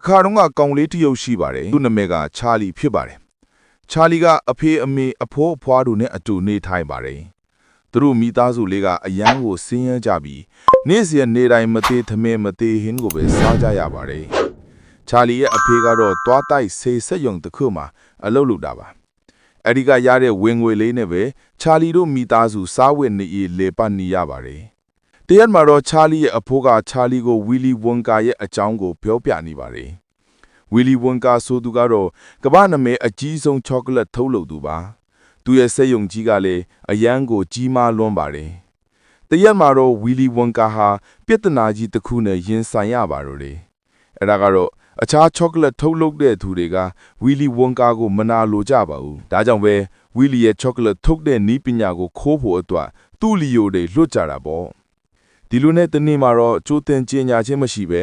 အခါတုန်းကကောင်လေးတစ်ယောက်ရှိပါတယ်သူ့နာမည်ကချာလီဖြစ်ပါတယ်ချာလီကအဖေအမေအဖိုးအဖွားတို့နဲ့အတူနေထိုင်ပါတယ်သူတို့မိသားစုလေးကအရန်ကိုဆင်းရဲကြပြီးနေ့စဉ်နေတိုင်းမသေးသမင်းမသေးဟင်းကိုပဲစားကြရပါတယ်ချာလီရဲ့အဖေကတော့တွားတိုက်ဆေးဆက်ယုံတစ်ခုမှအလုပ်လုပ်တာပါအဲ့ဒီကရတဲ့ဝင်ငွေလေးနဲ့ပဲချာလီတို့မိသားစုစားဝတ်နေရေးလေပတ်နေရပါတယ် တရက်မှာတော့ချာလီရဲ့အဖိုးကချာလီကိုဝီလီဝွန်ကာရဲ့အကြောင်းကိုပြောပြနေပါတယ်ဝီလီဝွန်ကာဆိုသူကတော့ကမ္ဘာနာမည်အကြီးဆုံးချောကလက်ထုတ်လုပ်သူပါသူရဲ့စက်ယုံကြီးကလည်းအရန်ကိုကြီးမားလွန်းပါတယ်တရက်မှာတော့ဝီလီဝွန်ကာဟာပြဿနာကြီးတစ်ခုနဲ့ရင်ဆိုင်ရပါတော့တယ်အဲ့ဒါကတော့အခြားချောကလက်ထုတ်လုပ်တဲ့သူတွေကဝီလီဝွန်ကာကိုမနာလိုကြပါဘူးဒါကြောင့်ပဲဝီလီရဲ့ချောကလက်ထုတ်တဲ့နီးပညာကိုခိုးဖို့အတွက်သူ့လီယိုတွေလွတ်ကြတာပေါ့ ဒီလိုနဲ့တနေ့မှာတော့ကြိုးတင်ကျင်ညာချင်းမရှိပဲ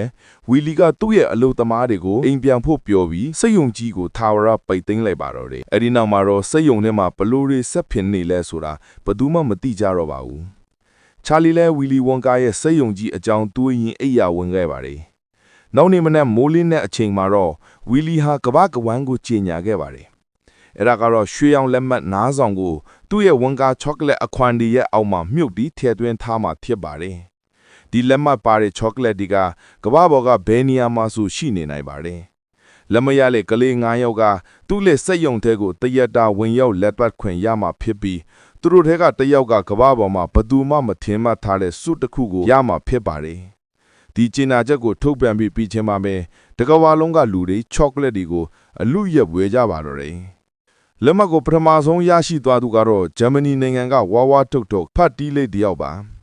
ဝီလီကသူ့ရဲ့အလုပ်သမားတွေကိုအိမ်ပြန်ဖို့ပြောပြီးစိတ်ယုံကြီးကိုထာဝရပိတ်သိမ်းလိုက်ပါတော့တယ်။အဲဒီနောက်မှာတော့စိတ်ယုံထဲမှာဘလို့တွေဆက်ဖြစ်နေလဲဆိုတာဘယ်သူမှမသိကြတော့ပါဘူး။ချာလီလဲဝီလီဝွန်ကာရဲ့စိတ်ယုံကြီးအကြောင်းတွေးရင်အိပ်ယာဝင်ခဲ့ပါတယ်။နောက်နေ့မနက်မိုးလင်းတဲ့အချိန်မှာတော့ဝီလီဟာကဘာကဝန်းကိုကျင်ညာခဲ့ပါတယ်။အဲ့ဒါကတော့ရွှေရောင်လက်မှတ်နားဆောင်ကိုသူ့ရဲ့ဝန်ကာချောကလက်အခွန်ဒီရဲ့အောက်မှာမြုပ်ပြီးထည့်သွင်းထားမှဖြစ်ပါတယ်။ ဒီလက်မှတ်ပါတဲ့ချောကလက်တွေကကမ္ဘာပေါ်ကဘယ်နေရာမှာဆိုရှိနေနိုင်ပါတယ်။လက်မရလေကလေး9ယောက်ကသူ့လက်စက်ယုံတဲ့ကိုတရက်တာဝင်ရောက်လက်ပတ်ခွင့်ရမှာဖြစ်ပြီးသူတို့ထဲကတစ်ယောက်ကကမ္ဘာပေါ်မှာဘယ်သူမှမထင်မှတ်ထားတဲ့စုတစ်ခုကိုရမှာဖြစ်ပါတယ်။ဒီကျင်နာချက်ကိုထုတ်ပြန်ပြီးပြီးချင်းပါမယ်။တကဘာလုံးကလူတွေချောကလက်တွေကိုအလူရက်ဝဲကြပါတော့တယ်။လက်မှတ်ကိုပထမဆုံးရရှိသွားသူကတော့ဂျာမနီနိုင်ငံကဝါဝါထုတ်ထုတ်ဖတ်တီးလေးတယောက်ပါ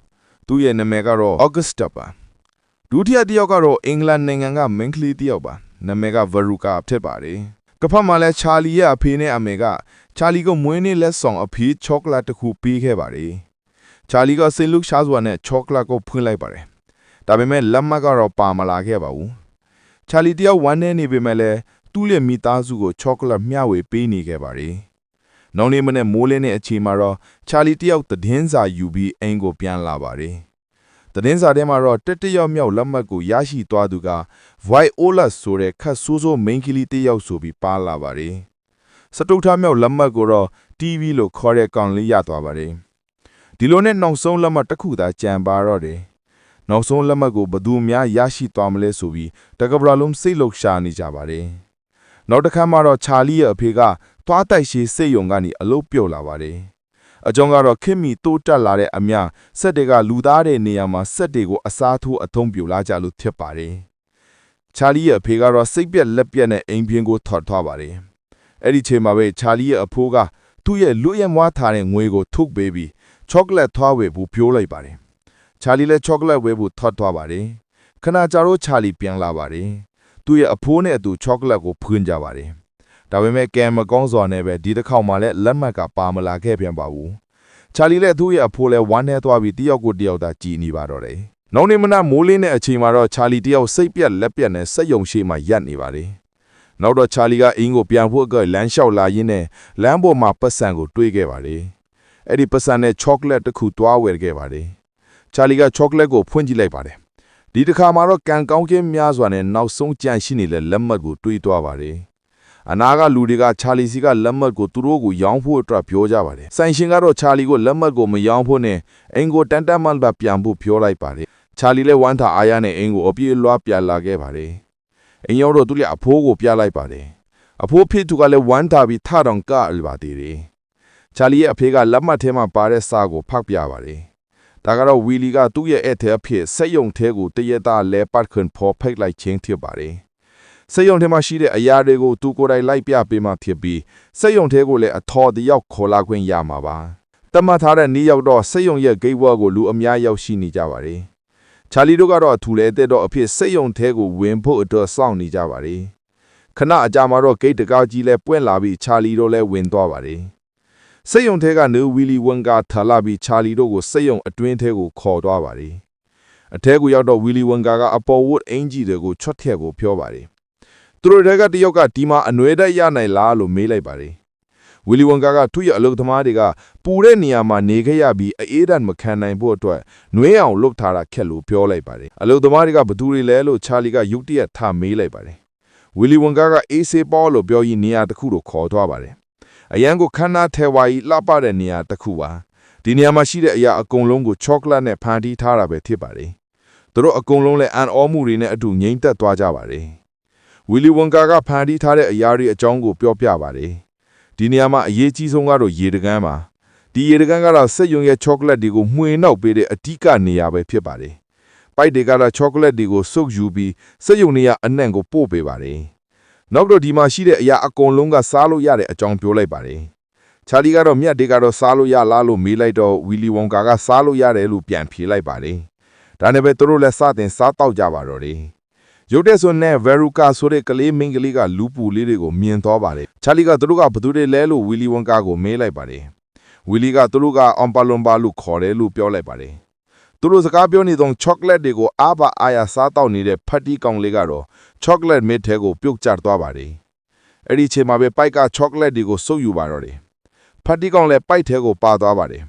သူရဲ့နာမည်ကတော့ Augusta ပါဒုတိယတယောက်ကတော့အင်္ဂလန်နိုင်ငံကမင်းကလေးတယောက်ပါနာမည်က Veruca ဖြစ်ပါတယ်ကဖတ်မှာလဲချာလီရဲ့အဖေနဲ့အမေကချာလီကိုမွေးနေ့လက်ဆောင်အဖေချောကလက်တစ်ခုပေးခဲ့ပါတယ်ချာလီကစိတ်လုရှားစွာနဲ့ချောကလက်ကိုဖွင့်လိုက်ပါတယ်ဒါပေမဲ့လက်မှတ်ကတော့ပါမလာခဲ့ပါဘူးချာလီတယောက်ဝမ်းနေနေပေမဲ့လည်းသူ့ရဲ့မိသားစုကိုချောကလက်မျှဝေပေးနေခဲ့ပါတယ်။ နောက်နေ့မနေ့မိုးလင်းတဲ့အချိန်မှာတော့ချာလီတယောက်သတင်းစာယူပြီးအိမ်ကိုပြန်လာပါတယ်။သတင်းစာထဲမှာတော့တက်တယောက်မြောက်လက်မှတ်ကိုရရှိသွားသူက Viola ဆိုတဲ့ခတ်ဆိုးဆိုးမိန်းကလေးတယောက်ဆိုပြီးပါလာပါတယ်။စတုထမြောက်လက်မှတ်ကိုတော့ TV လို့ခေါ်တဲ့ကောင်လေးရသွားပါတယ်။ဒီလိုနဲ့နောက်ဆုံးလက်မှတ်တစ်ခုသာကြံပါတော့တယ်။နောက်ဆုံးလက်မှတ်ကိုဘယ်သူများရရှိသွားမလဲဆိုပြီးတကဘရာလုံးစိတ်လှုပ်ရှားနေကြပါတယ်။နောက်တစ်ခါမှတော့ချာလီရဲ့အဖေက သွားတိုက်ရှိစိတ်ယုံကနေအလုတ်ပြုတ်လာပါတယ်။အကြောင်းကတော့ခင်မီတိုးတက်လာတဲ့အမြစက်တွေကလူသားတဲ့နေရာမှာစက်တွေကိုအစားထိုးအထုံးပြလာကြလို့ဖြစ်ပါတယ်။ချာလီရဲ့အဖေကတော့စိတ်ပြက်လက်ပြက်နဲ့အိမ်ပြင်ကိုထော်ထွားပါတယ်။အဲ့ဒီချိန်မှာပဲချာလီရဲ့အဖိုးကသူ့ရဲ့လူရဲမွားထားတဲ့ငွေကိုထုတ်ပေးပြီးချောကလက်ထွားဝယ်ဖို့ပြောလိုက်ပါတယ်။ချာလီလည်းချောကလက်ဝဲဖို့ထွက်သွားပါတယ်။ခဏကြာတော့ချာလီပြန်လာပါတယ်။သူ့ရဲ့အဖိုးနဲ့အတူချောကလက်ကိုဖွင့်ကြပါတယ်။ ဒါပေမဲ့ကဲမကောင်းစွာနဲ့ပဲဒီတစ်ခေါက်မှလည်းလက်မှတ်ကပါမလာခဲ့ပြန်ပါဘူး။ချာလီလည်းသူ့ရဲ့အဖိုးလည်းဝမ်းနေသွားပြီးတယောက်ကိုတယောက်သာကြည်နေပါတော့တယ်။နောက်နေ့မနက်မိုးလင်းတဲ့အချိန်မှာတော့ချာလီတယောက်စိတ်ပြက်လက်ပြက်နဲ့စက်ယုံရှိမှရပ်နေပါတယ်။နောက်တော့ချာလီကအင်းကိုပြန်ဖို့အတွက်လမ်းလျှောက်လာရင်းနဲ့လမ်းပေါ်မှာပတ်စံကိုတွေးခဲ့ပါတယ်။အဲ့ဒီပတ်စံနဲ့ချောကလက်တစ်ခုတွားဝယ်ခဲ့ပါတယ်။ချာလီကချောကလက်ကိုဖွင့်ကြည့်လိုက်ပါတယ်။ဒီတစ်ခါမှာတော့ကန်ကောင်းကင်းများစွာနဲ့နောက်ဆုံးကြန့်ရှိနေတဲ့လက်မှတ်ကိုတွေးသွားပါတယ်။ အနာကလူတွေကချာလီစီကလက်မှတ်ကိုသူတို့ကိုရောင်းဖို့အတွက်ပြောကြပါတယ်။ဆိုင်ရှင်ကတော့ချာလီကိုလက်မှတ်ကိုမရောင်းဖို့နဲ့အင်ကိုတန်တန်မှန်ပါပြန်ဖို့ပြောလိုက်ပါတယ်။ချာလီလည်းဝမ်းသာအားရနဲ့အင်ကိုအပြေးလွှားပြန်လာခဲ့ပါတယ်။အင်ရောက်တော့သူလည်းအဖိုးကိုပြလိုက်ပါတယ်။အဖိုးဖြစ်သူကလည်းဝမ်းသာပြီးထတောင်ကအလပါသေးတယ်။ချာလီရဲ့အဖေကလက်မှတ်ထဲမှာပါတဲ့စာကိုဖတ်ပြပါတယ်။ဒါကတော့ဝီလီကသူ့ရဲ့အဲ့ထဲအဖြစ်စက်ယုံထဲကိုတရက်သားလဲပတ်ခွန်ဖော်ဖိတ်လိုက်ခြင်းဖြစ်ပါတယ်။ စက်ယုံထဲမှာရှိတဲ့အရာတွေကိုသူကိုယ်တိုင်လိုက်ပြပေးမှဖြစ်ပြီးစက်ယုံထဲကိုလည်းအထော်တယောက်ခေါ်လာခွင့်ရမှာပါ။တတ်မှတ်ထားတဲ့နေ့ရောက်တော့စက်ယုံရဲ့ဂိတ်ဝါကိုလူအများရောက်ရှိနေကြပါတယ်။ချာလီတို့ကတော့အထူလဲတဲ့တော့အဖြစ်စက်ယုံထဲကိုဝင်ဖို့အတွက်စောင့်နေကြပါတယ်။ခဏအကြာမှာတော့ဂိတ်တကောက်ကြီးလဲပွင့်လာပြီးချာလီတို့လည်းဝင်သွားပါတယ်။စက်ယုံထဲကနေဝီလီဝန်ကထလာပြီးချာလီတို့ကိုစက်ယုံအတွင်းထဲကိုခေါ်သွားပါတယ်။အထဲကိုရောက်တော့ဝီလီဝန်ကာကအပေါ်ဝတ်အင်ဂျီတွေကိုချွတ်ထက်ကိုပြောပါတယ်။ သူတို့တွေကတယောက်ကဒီမှာအနှွေးတက်ရနိုင်လားလို့မေးလိုက်ပါတယ်။ဝီလီဝန်ကာကသူ့ရဲ့အလုပ်သမားတွေကပူတဲ့နေရာမှာနေခဲ့ရပြီးအေးဒဏ်မခံနိုင်ဖို့အတွက်နှွေးအောင်လုပ်ထားတာခက်လို့ပြောလိုက်ပါတယ်။အလုပ်သမားတွေကဘသူတွေလဲလို့ချာလီကယုတ်တရက်ထမေးလိုက်ပါတယ်။ဝီလီဝန်ကာကအေးဆေးပေါ်လို့ပြောရင်းနေရာတစ်ခုကိုခေါ်သွားပါတယ်အရန်ကိုခန္ဓာထဲဝါကြီးလှပတဲ့နေရာတစ်ခုပါဒီနေရာမှာရှိတဲ့အရာအကုန်လုံးကိုချောကလက်နဲ့ဖန်တီးထားတာပဲဖြစ်ပါတယ်သူတို့အကုန်လုံးလည်းအန်အောမှုတွေနဲ့အတူငြိမ့်သက်သွားကြပါတယ် ဝီလီဝန်ကာကဖန်တီးထားတဲ့အရာတွေအကြောင်းကိုပြောပြပါတယ်ဒီနေရာမှာအရေးကြီးဆုံးကတော့ရေတကန်းပါဒီရေတကန်းကတော့စက်ယုံရဲ့ချောကလက်တွေကိုမှွေနှောက်ပေးတဲ့အဓိကနေရာပဲဖြစ်ပါတယ်ပိုက်တွေကတော့ချောကလက်တွေကိုစုပ်ယူပြီးစက်ယုံနေရာအနှံ့ကိုပို့ပေးပါတယ်နောက်တော့ဒီမှာရှိတဲ့အရာအကုန်လုံးကစားလို့ရတဲ့အကြောင်းပြောလိုက်ပါတယ်ချာလီကတော့မြတ်တွေကတော့စားလို့ရလားလို့မေးလိုက်တော့ဝီလီဝွန်ကာကစားလို့ရတယ်လို့ပြန်ဖြေလိုက်ပါတယ်ဒါနဲ့ပဲသူတို့လည်းစတင်စားတောက်ကြပါတော့တယ် ရုတ်တဲ့ဆိုနဲ့ဗေရူကာဆိုတဲ့ကလေးမင်းကလေးကလူပူလေးတွေကိုမြင်သွားပါတယ်ချာလီကသူတို့ကဘသူတွေလဲလို့ဝီလီဝွန်ကာကိုမေးလိုက်ပါတယ်ဝီလီကသူတို့ကအွန်ပါလွန်ပါလို့ခေါ်တယ်လို့ပြောလိုက်ပါတယ်သူတို့စကားပြောနေသောချောကလက်တွေကိုအားပါအားရစားတောက်နေတဲ့ဖတ်တီကောင်လေးကတော့ချောကလက်မစ်ထဲကိုပြုတ်ကျသွားပါတယ်အဲ့ဒီအချိန်မှာပဲပိုက်ကချောကလက်တွေကိုစုပ်ယူပါတော့တယ်ဖတ်တီကောင်လည်းပိုက်ထဲကိုပါသွားပါတယ်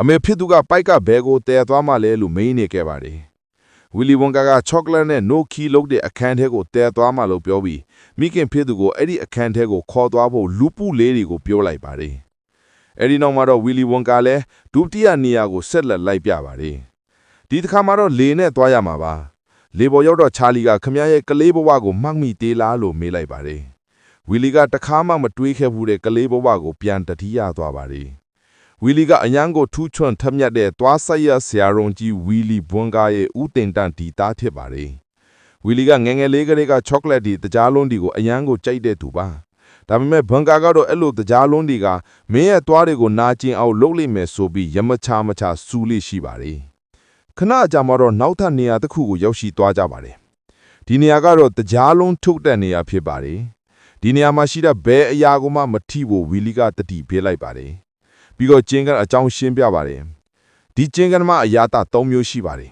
အမေဖြစ်သူကပိုက်ကဘဲကိုတည်သွားမှလဲလို့မေးနေခဲ့ပါတယ် ဝီလီဝွန်ကာကချောကလက်နဲ့နိုခီလုပ်တဲ့အခန်းထဲကိုတည်သွားမှလို့ပြောပြီးမိခင်ဖြစ်သူကိုအဲ့ဒီအခန်းထဲကိုခေါ်သွားဖို့လူပုလေးတွေကိုပြောလိုက်ပါတယ်အဲ့ဒီနောက်မှာတော့ဝီလီဝွန်ကာလည်းဒုတိယနေရာကိုဆက်လက်လိုက်ပြပါတယ်ဒီတစ်ခါမှာတော့လေနဲ့သွားရမှာပါလေပေါ်ရောက်တော့ချာလီကခမရရဲ့ကလေးဘဝကိုမှတ်မိသေးလားလို့မေးလိုက်ပါတယ်ဝီလီကတခါမှမတွေးခဲ့ဘူးတဲ့ကလေးဘဝကိုပြန်တတိယသွားပါတယ် ဝီလီကအရန်ကိုထူးချွန်ထက်မြက်တဲ့သွားဆက်ရဆရာတော်ကြီးဝီလီဘွန်ကာရဲ့ဥတင်တန်ဒီသားဖြစ်ပါတယ်ဝီလီကငယ်ငယ်လေးကလေးကချောကလက်ဒီတကြားလုံးဒီကိုအရန်ကိုကြိုက်တဲ့သူပါဒါပေမဲ့ဘန်ကာကတော့အဲ့လိုတကြားလုံးဒီကမင်းရဲ့သွားတွေကိုနာကျင်အောင်လုပ်လိမ့်မယ်ဆိုပြီးရမချမချစူးလိရှိပါတယ်ခဏအကြာမှာတော့နောက်ထပ်နေရာတစ်ခုကိုရောက်ရှိသွားကြပါတယ်ဒီနေရာကတော့တကြားလုံးထုတ်တဲ့နေရာဖြစ်ပါတယ်ဒီနေရာမှာရှိတဲ့ဘဲအရာကိုမှမထိဖို့ဝီလီကတတိပေးလိုက်ပါတယ် ပြီးတော့ကျင်းကန်အကြောင်းရှင်းပြပါတယ်ဒီကျင်းကန်မှာအရာတာ၃မျိုးရှိပါတယ်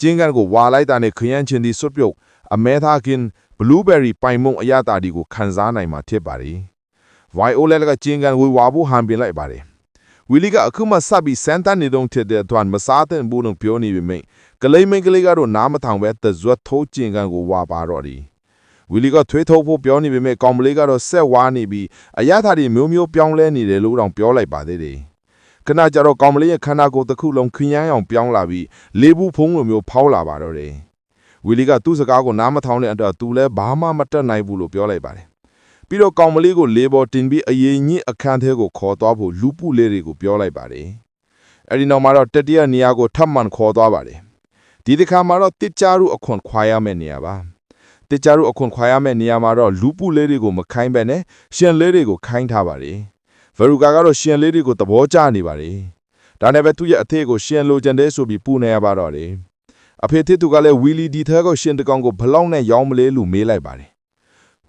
ကျင်းကန်ကိုဝါလိုက်တာနဲ့ခရမ်းချင်းဒီစွတ်ပြုတ်အမဲသားကင်ဘလူးဘယ်ရီပိုင်မုံအရာတာဒီကိုခံစားနိုင်မှာဖြစ်ပါတယ်ဝိုင်အိုလက်ကကျင်းကန်ဝေဝါဖို့ဟန်ပင်လိုက်ပါတယ်ဝီလီကအခုမှစပြီးစန်တန်နေတော့တဲ့အတွက်မစားတဲ့ဘူးလို့ပြောနေပေမဲ့ကလေးမင်းကလေးကတော့နားမထောင်ပဲသဇွတ်ထိုးကျင်ကန်ကိုဝါပါတော့တယ် ဝီလီကထွေးထုတ်ဖို့ပြောနေပေမဲ့ကောင်မလေးကတော့ဆက်ဝါနေပြီးအရသာတွေမျိုးမျိုးပြောင်းလဲနေတယ်လို့တောင်ပြောလိုက်ပါသေးတယ်ခဏကြတော့ကောင်မလေးရဲ့ခန္ဓာကိုယ်တစ်ခုလုံးခင်းရမ်းအောင်ပြောင်းလာပြီးလေးဘူးဖုံးလိုမျိုးဖောက်လာပါတော့တယ်ဝီလီကသူ့စကားကိုနားမထောင်တဲ့အတွက်သူလည်းဘာမှမတက်နိုင်ဘူးလို့ပြောလိုက်ပါတယ်ပြီးတော့ကောင်မလေးကိုလေးပေါ်တင်ပြီးအရင်ညစ်အခန်းထဲကိုခေါ်သွားဖို့လူပုလေးတွေကိုပြောလိုက်ပါတယ်အဲ့ဒီနောက်မှာတော့တတိယနေရာကိုထပ်မံခေါ်သွားပါတယ်ဒီတစ်ခါမှာတော့တစ်ကြရုအခွန်ခွာရမယ့်နေရာပါ တစ်ကြရုအခွန်ခွာရမယ့်နေရာမှာတော့လူပုလေးတွေကိုမခိုင်းပဲနဲ့ရှင်လေးတွေကိုခိုင်းထားပါတယ်ဗရူကာကတော့ရှင်လေးတွေကိုသဘောကျနေပါတယ်ဒါနဲ့ပဲသူ့ရဲ့အသေးကိုရှင်လိုချင်တဲ့ဆိုပြီးပူနေရပါတော့တယ်အဖေတစ်သူကလည်းဝီလီဒီထဲကိုရှင်တကောင်ကိုဘလောက်နဲ့ရောင်းမလဲလို့မေးလိုက်ပါတယ်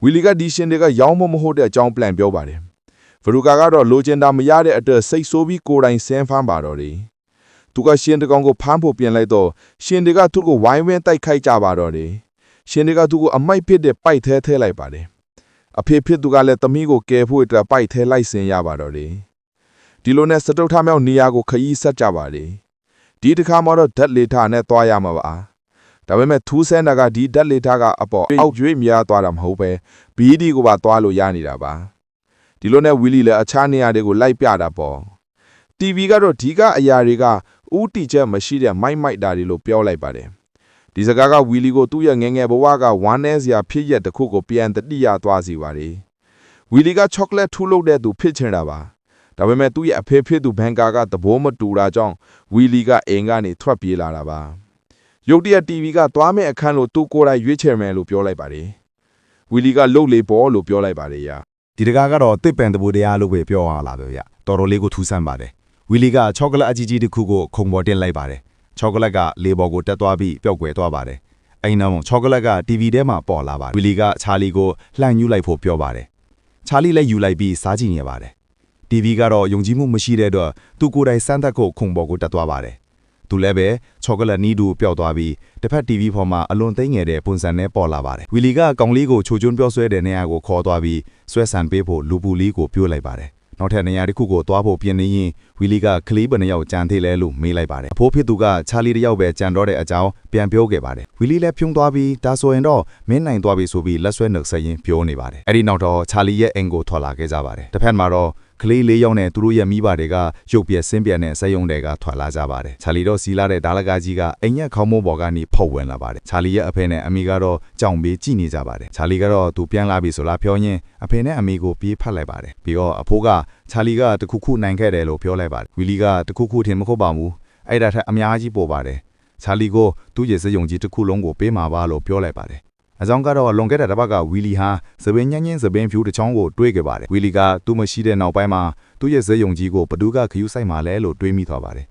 ဝီလီကဒီရှင်တွေကရောင်းမမဟုတ်တဲ့အကြောင်းပြန်ပြောပါတယ်ဗရူကာကတော့လိုချင်တာမရတဲ့အတွက်စိတ်ဆိုးပြီးကိုယ်တိုင်ဆင်းဖမ်းပါတော့တယ်သူကရှင်တကောင်ကိုဖမ်းဖို့ပြင်လိုက်တော့ရှင်တွေကသူ့ကိုဝိုင်းဝန်းတိုက်ခိုက်ကြပါတော့တယ် ရှင်တွေကသူ့ကိုအမိုက်ဖြစ်တဲ့ပိုက်ထဲထဲလိုက်ပါတယ်အဖေဖြစ်သူကလည်းသမီးကိုကယ်ဖို့အတွက်ပိုက်ထဲလိုက်ဆင်းရပါတော့တယ်ဒီလိုနဲ့စတုထမြောက်နေရာကိုခရီးဆက်ကြပါတယ်ဒီတစ်ခါမှတော့ဓာတ်လေထနဲ့သွားရမှာပါဒါပေမဲ့ထူးဆန်းတာကဒီဓာတ်လေထကအပေါ်အောက်ကျွေးများသွားတာမဟုတ်ပဲဘီဒီကိုပါသွားလို့ရနေတာပါဒီလိုနဲ့ဝီလီလည်းအခြားနေရာတွေကိုလိုက်ပြတာပေါ့ TV ကတော့ဒီကအရာတွေကဥတီချက်မရှိတဲ့မိုက်မိုက်တာတွေလို့ပြောလိုက်ပါတယ် ဒီစကားကဝီလီကိုသူ့ရဲ့ငယ်ငယ်ဘဝကဝမ်းနည်းစရာဖြစ်ရက်တစ်ခုကိုပြန်တတိယသွားစီပါတယ်ဝီလီကချောကလက်ထူးလုပ်တဲ့သူဖြစ်ချင်တာပါဒါပေမဲ့သူ့ရဲ့အဖေဖြစ်သူဘန်ကာကသဘောမတူတာကြောင့်ဝီလီကအိမ်ကနေထွက်ပြေးလာတာပါရုတ်တရက် TV ကသွားမဲ့အခန်းလို့သူကိုယ်တိုင်ရွေးချယ်မယ်လို့ပြောလိုက်ပါတယ်ဝီလီကလှုပ်လေပေါ်လို့ပြောလိုက်ပါတယ်ယာဒီတကားကတော့တစ်ပန်တဘူတရားလို့ပဲပြောရလာပဲဗျတော်တော်လေးကိုထူးဆန်းပါတယ်ဝီလီကချောကလက်အကြီးကြီးတစ်ခုကိုခုံပေါ်တင်လိုက်ပါတယ် ချောကလက်ကလေဘော်ကိုတက်သွားပြီးပျောက်ကွယ်သွားပါတယ်အိမ်နောက်ချောကလက်က TV ထဲမှာပေါ်လာပါတယ်ဝီလီကချာလီကိုလှန်ယူလိုက်ဖို့ပြောပါတယ်ချာလီလည်းယူလိုက်ပြီးစားကြည့်နေပါတယ် TV ကတော့ယုံကြည်မှုမရှိတဲ့အတွက်သူကိုယ်တိုင်စမ်းသပ်ဖို့ခုံပေါ်ကိုတက်သွားပါတယ်သူလည်းပဲချောကလက်နီးတူပျောက်သွားပြီးတစ်ဖက် TV ပေါ်မှာအလွန်သိငယ်တဲ့ပုံစံနဲ့ပေါ်လာပါတယ်ဝီလီကကောင်လေးကိုချိုချွန်းပြောဆွဲတဲ့နေရာကိုခေါ်သွားပြီးဆွဲဆန်ပေးဖို့လူပူလေးကိုပြောလိုက်ပါတယ် နောက်ထပ်နေရာတစ်ခုကိုသွားဖို့ပြင်နေရင်ဝီလီကကလေးဘယ်နှယောက်ကြံသေးလဲလို့မေးလိုက်ပါတယ်အဖိုးဖြစ်သူကချာလီတစ်ယောက်ပဲကြံတော့တဲ့အကြောင်းပြန်ပြောခဲ့ပါတယ်ဝီလီလည်းဖြုံသွားပြီးဒါဆိုရင်တော့မင်းနိုင်သွားပြီဆိုပြီးလက်ဆွဲနှုတ်ဆက်ရင်းပြောနေပါတယ်အဲ့ဒီနောက်တော့ချာလီရဲ့အင်ကိုထွက်လာခဲ့ကြပါတယ်တစ်ဖက်မှာတော့ ကလေးလေးယောက်နဲ့သူတို့ရဲ့မိဘတွေကရုပ်ပြက်ဆင်းပြက်နဲ့စက်ယုံတွေကထွက်လာကြပါတယ်ချာလီတော့စီလာတဲ့ဒါလကာကြီးကအိမ်ရက်ခေါင်းမိုးပေါ်ကနေဖုတ်ဝင်လာပါတယ်ချာလီရဲ့အဖေနဲ့အမေကတော့ကြောင်ပေးကြည့်နေကြပါတယ်ချာလီကတော့သူပြန်လာပြီဆိုလားပြောရင်းအဖေနဲ့အမေကိုပြေးဖတ်လိုက်ပါတယ်ပြီးတော့အဖိုးကချာလီကတခုခုနိုင်ခဲ့တယ်လို့ပြောလိုက်ပါတယ်ဝီလီကတခုခုထင်မဟုတ်ပါဘူးအဲ့ဒါထက်အများကြီးပိုပါတယ်ချာလီကိုသူ့ရဲ့စက်ယုံကြီးတစ်ခုလုံးကိုပေးမှာပါလို့ပြောလိုက်ပါတယ် အကြောင်းကတော့လွန်ခဲ့တဲ့တစ်ပတ်ကဝီလီဟာသပင်ညင်းညင်းသပင်ဖြူတစ်ချောင်းကိုတွေးခဲ့ပါတယ်ဝီလီကသူ့မရှိတဲ့နောက်ပိုင်းမှာသူ့ရဲ့ဇက်ယုံကြီးကိုဘဒူးကခယူးဆိုင်မှာလဲလို့တွေးမိသွားပါတယ်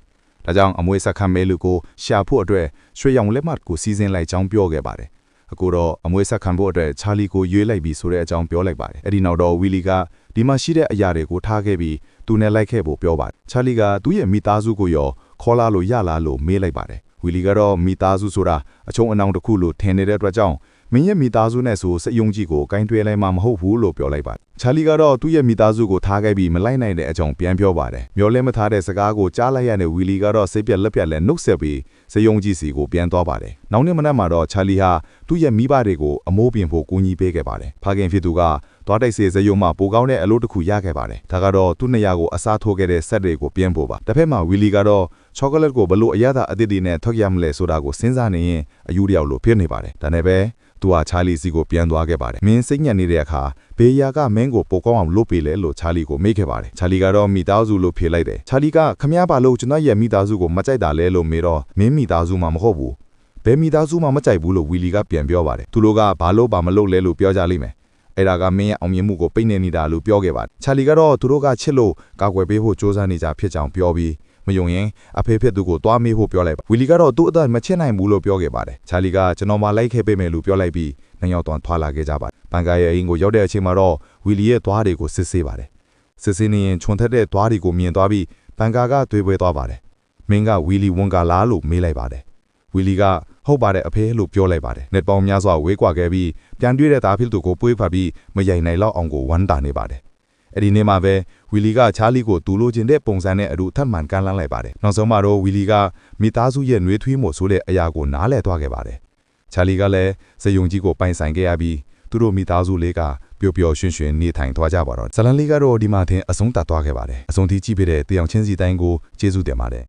ဒါကြောင့်အမွေဆက်ခံမဲလူကိုရှာဖို့အတွက်ရွှေရောင်လက်မှတ်ကိုစီစဉ်လိုက်ကြောင်းပြောခဲ့ပါတယ်အခုတော့အမွေဆက်ခံဖို့အတွက်ချာလီကိုရွေးလိုက်ပြီးဆိုတဲ့အကြောင်းပြောလိုက်ပါတယ်အဲ့ဒီနောက်တော့ဝီလီကဒီမှာရှိတဲ့အရာတွေကိုထားခဲ့ပြီးသူနဲ့လိုက်ခဲ့ဖို့ပြောပါတယ်ချာလီကသူ့ရဲ့မိသားစုကိုရောခေါ်လာလို့ရလားလို့မေးလိုက်ပါတယ်ဝီလီကတော့မိသားစုဆိုတာအချုံအနောင်တစ်ခုလို့ထင်နေတဲ့အတွက်ကြောင့် မင်းရဲ့မိသားစုနဲ့ဆိုစက်ယုံကြီးကိုကင်တွဲလိုက်မှမဟုတ်ဘူးလို့ပြောလိုက်ပါတယ်။ချာလီကတော့သူ့ရဲ့မိသားစုကိုထားခဲ့ပြီးမလိုက်နိုင်တဲ့အကြောင်းပြန်ပြောပါတယ်။မျောလဲမထားတဲ့စကားကိုကြားလိုက်ရတဲ့ဝီလီကတော့စိတ်ပြက်လက်ပြက်နဲ့နှုတ်ဆက်ပြီးစက်ယုံကြီးစီကိုပြန်သွားပါတယ်။နောက်နေ့မနက်မှာတော့ချာလီဟာသူ့ရဲ့မိဘတွေကိုအမိုးပြင်ဖို့ကူညီပေးခဲ့ပါတယ်။ဖခင်ဖြစ်သူကသွားတိုက်စေစက်ယုံမှာပိုကောင်းတဲ့အလုပ်တစ်ခုရခဲ့ပါတယ်။ဒါကတော့သူ့နေရာကိုအစားထိုးခဲ့တဲ့ဆက်တွေကိုပြန်ဖို့ပါ။တစ်ဖက်မှာဝီလီကတော့ချောကလက်ကိုဘလို့အရသာအသစ်တွေနဲ့ထွက်ရမလဲဆိုတာကိုစဉ်းစားနေရင်အယူတယောက်လိုဖြစ်နေပါတယ်။ဒါနဲ့ပဲ သူဟာချာလီစီကိုပြန်သွားခဲ့ပါတယ်။မင်းစိတ်ညစ်နေတဲ့အခါဘေးယာကမင်းကိုပိုကောင်းအောင်လုပ်ပေးလဲလို့ချာလီကိုမေးခဲ့ပါတယ်။ချာလီကတော့မိသားစုလို့ဖြေလိုက်တယ်။ချာလီကခမည်းပါလို့ကျွန်တော်ရဲ့မိသားစုကိုမကြိုက်တာလဲလို့မေးတော့မင်းမိသားစုမှမဟုတ်ဘူး။ဘယ်မိသားစုမှမကြိုက်ဘူးလို့ဝီလီကပြန်ပြောပါတယ်။သူတို့ကဘာလို့ဘာမလုပ်လဲလို့ပြောကြလိမ့်မယ်။အဲ့ဒါကမင်းရဲ့အောင်မြင်မှုကိုပိတ်နေနေတာလို့ပြောခဲ့ပါတယ်။ချာလီကတော့သူတို့ကချစ်လို့ကာကွယ်ပေးဖို့စ조사နေကြဖြစ်ကြောင်းပြောပြီး မယုံရင်အဖေဖြစ်သူကိုတွားမေးဖို့ပြောလိုက်ပါဝီလီကတော့သူ့အသက်မချစ်နိုင်ဘူးလို့ပြောခဲ့ပါတယ်ချာလီကကျွန်တော်မှလိုက်ခဲ့ပေးမယ်လို့ပြောလိုက်ပြီးနှစ်ယောက်တော့ထွာလာခဲ့ကြပါတယ်ဘန်ကာရဲ့အင်းကိုရောက်တဲ့အချိန်မှာတော့ဝီလီရဲ့သွားတွေကိုစစ်ဆေးပါတယ်စစ်ဆေးနေရင်ခြုံထက်တဲ့သွားတွေကိုမြင်သွားပြီးဘန်ကာကသွေးပွဲသွားပါတယ်မင်းကဝီလီဝန်ကာလားလို့မေးလိုက်ပါတယ်ဝီလီကဟုတ်ပါတယ်အဖေလို့ပြောလိုက်ပါတယ်။ net ပေါင်းများစွာဝေးကွာခဲ့ပြီးပြန်တွေ့တဲ့သားဖြစ်သူကိုပွေးဖတ်ပြီးမယိုင်နိုင်လောက်အောင်ကိုဝမ်းတာနေပါတယ်။ အဲ့ဒီနေ့မှာပဲဝီလီကချားလီကိုတူလိုချင်တဲ့ပုံစံနဲ့အတူထပ်မံကမ်းလှမ်းလိုက်ပါတယ်။နောက်ဆုံးမှာတော့ဝီလီကမိသားစုရဲ့နှွေးထွေးမှုဆိုတဲ့အရာကိုနားလည်သွားခဲ့ပါတယ်။ချာလီကလည်းစယုံကြီးကိုပိုင်ဆိုင်ခဲ့ရပြီးသူတို့မိသားစုလေးကပျော်ပျော်ရွှင်ရွှင်နေထိုင်သွားကြပါတော့ဇလန်လေးကတော့ဒီမှာတင်အဆုံးသတ်သွားခဲ့ပါတယ်။အဆုံးထိကြည့်ပြတဲ့တေအောင်ချင်းစီတိုင်းကိုကျေးဇူးတင်ပါတယ်